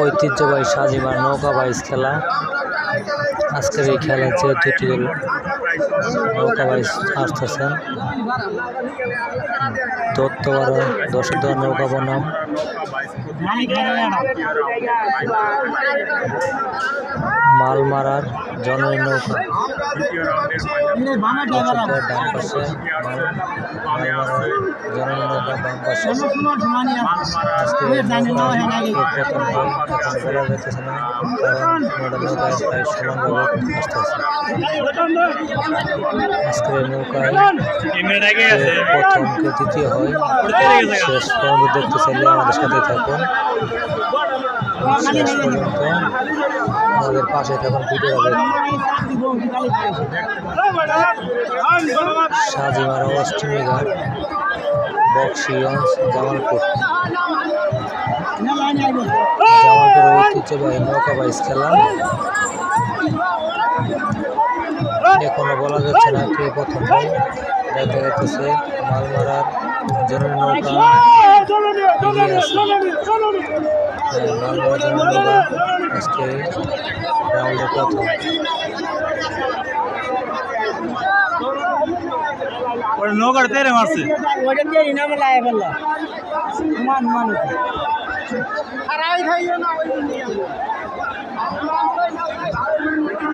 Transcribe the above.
ঐতিহ্যবাহী সাজিমার নৌকা বাইচ খেলা। আজকের এই খেলা যে দুটি নৌকা বাইস আসতেছেন দত্তবার দর্শক নৌকা বনাম মাল মারার জননী নৌকা। ডান পাশে জননী নৌকা বাম পাশে। বলা যাইতেছে না, কারণ নৌকা নৌকায় প্রথম দ্বিতীয় হয়, শেষ পর্যন্ত দেখতে আমাদের সাথে থাকুন। শেষ পর্যন্ত আমাদের পাশে থাকুন ভিডিওটা দেখুন সাজিমারা অষ্টমী ঘাট বক্সিগঞ্জ জামালপুর জামালপুরের ঐতিহ্যবাহী নৌকা বাইস খেলা এখনও বলা যাচ্ছে না কে প্রথম হয়। দেখা যাচ্ছে মালমারার জননী নৌকা और नो करते रहे वहाँ से। वज़न के इनाम लाए बल्ला। मान मान। खराब था ये ना